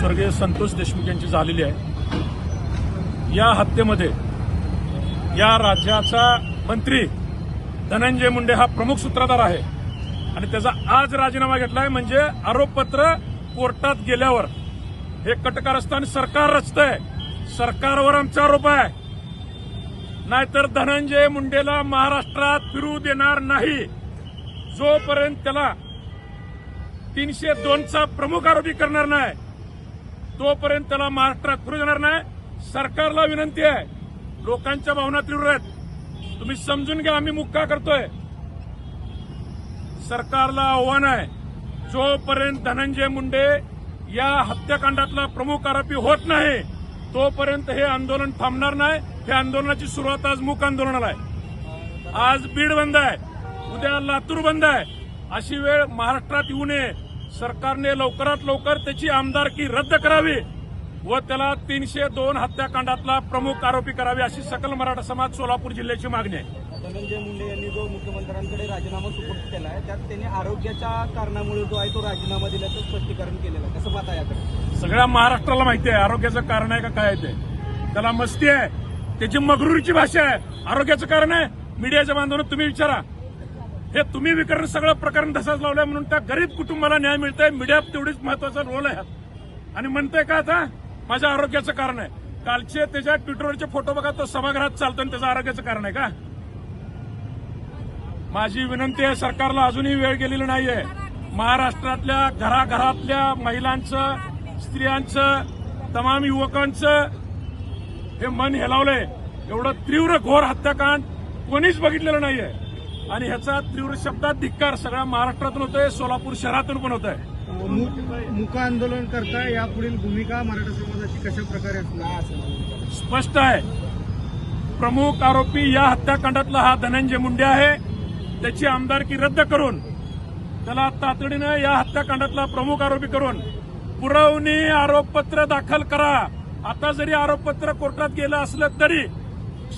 स्वर्गीय संतोष देशमुख यांची झालेली आहे. या हत्येमध्ये या राज्याचा मंत्री धनंजय मुंडे हा प्रमुख सूत्रधार आहे. आणि त्याचा आज राजीनामा घेतलाय म्हणजे आरोपपत्र कोर्टात गेल्यावर. हे कटकारस्थान सरकार रचतंय. सरकारवर आमचा आरोप आहे. नाहीतर धनंजय मुंडेला महाराष्ट्रात फिरू देणार नाही. जोपर्यंत त्याला तीनशे दोनचा प्रमुख आरोपी करणार नाही तोपर्यंत त्याला महाराष्ट्रात फिरू देणार नाही सरकारला विनंती आहे. लोकांच्या भावना तीव्र आहेत. तुम्ही समजून घ्या आम्ही मुक्का करतोय? सरकारला आव्हान आहे. जोपर्यंत धनंजय मुंडे या हत्याकांडातला प्रमुख आरोपी होत नाही तोपर्यंत हे आंदोलन थांबणार नाही. हे आंदोलनाची सुरुवात आज मूक आंदोलनाला आहे. आज बीड बंद आहे. उद्या लातूर बंद आहे. अशी वेळ महाराष्ट्रात येऊ नये. सरकारने लवकरात लवकर त्याची आमदारकी रद्द करावी व त्याला तीनशे दोन हत्याकांडातला प्रमुख आरोपी करावे अशी सकल मराठा समाज सोलापूर जिल्ह्याची मागणी आहे. धनंजय मुंडे यांनी जो मुख्यमंत्र्यांकडे राजीनामा सुपूर्द केला आहे त्यात त्यांनी आरोग्याच्या कारणामुळे जो आहे तो राजीनामा दिल्याचं स्पष्टीकरण केलेलं आहे. कसं पाहता याकडे? सगळ्या महाराष्ट्राला माहिती आहे आरोग्याचं कारण आहे का काय आहे ते. त्याला मस्ती आहे त्याची मगरुरीची भाषा आहे आरोग्याचं कारण आहे. मीडियाच्या बांधवांना तुम्ही विचारा हे तुम्ही विकरण सगळं प्रकरण तसंच लावलंय म्हणून त्या गरीब कुटुंबाला न्याय मिळतंय. मीडिया तेवढीच महत्त्वाचा रोल आहे. आणि म्हणतोय का आता? माझ्या आरोग्याचं कारण आहे. कालचे त्याच्या ट्विटरवरचे फोटो बघा तो सभागृहात चालतो आणि त्याचं आरोग्याचं कारण आहे का? माझी विनंती आहे सरकारला अजूनही वेळ गेलेली नाहीये. महाराष्ट्रातल्या घराघरातल्या महिलांचं स्त्रियांचं तमाम युवकांचं हे मन हेलावलंय. एवढं तीव्र घोर हत्याकांड कोणीच बघितलेलं नाहीये. आणि ह्याचा तीव्र शब्दात धिक्कार सगळ्या महाराष्ट्रातून होतोय सोलापूर शहरातून पण होत आहे मुक आंदोलन करता यापुढील भूमिका मराठा समाजाची कशा प्रकारे स्पष्ट आहे. प्रमुख आरोपी या हत्याकांडातला हा धनंजय मुंडे आहे. त्याची आमदारकी रद्द करून त्याला तातडीनं या हत्याकांडातला प्रमुख आरोपी करून पुरवणी आरोपपत्र दाखल करा. आता जरी आरोपपत्र कोर्टात गेलं असलं तरी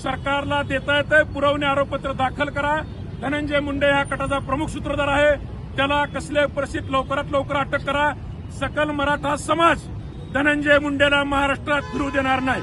सरकारला देता येतंय पुरवणी आरोपपत्र दाखल करा. धनंजय मुंडे या कटाचा प्रमुख सूत्रधार आहे. त्याला कसल्याही परिस्थितीत लवकरात लवकर अटक करा? सकल मराठा समाज धनंजय मुंडेला महाराष्ट्रात फिरू देणार नाही.